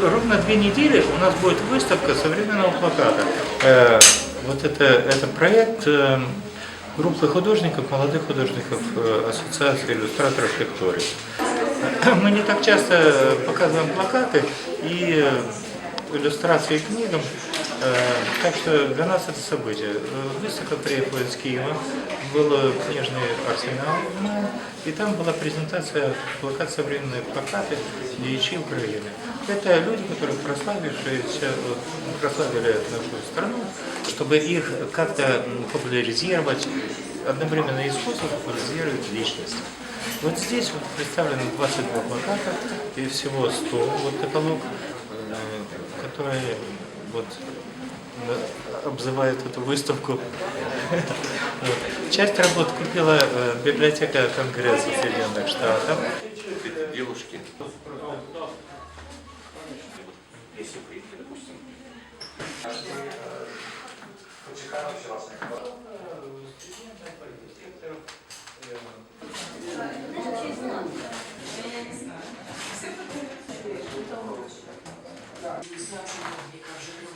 ровно две недели у нас будет выставка современного плаката. Э, вот это, это проект э, группы художников, молодых художников э, Ассоциации иллюстраторов Виктории. Мы не так часто показываем плакаты и э, иллюстрации к книгам, э, так что для нас это событие. Э, Выставка приехала из Киева, был книжный арсенал, и там была презентация плакат «Современные плакаты Дьячи Украины». Это люди, которые прославившиеся, прославили нашу страну, чтобы их как-то популяризировать, одновременно искусство популяризировать личность. Вот здесь вот представлено 22 плаката и всего 100 вот каталог, э, который вот обзывают эту выставку. Часть работ купила э, библиотека Конгресса Соединенных Штатов. Девушки. Если допустим. Как же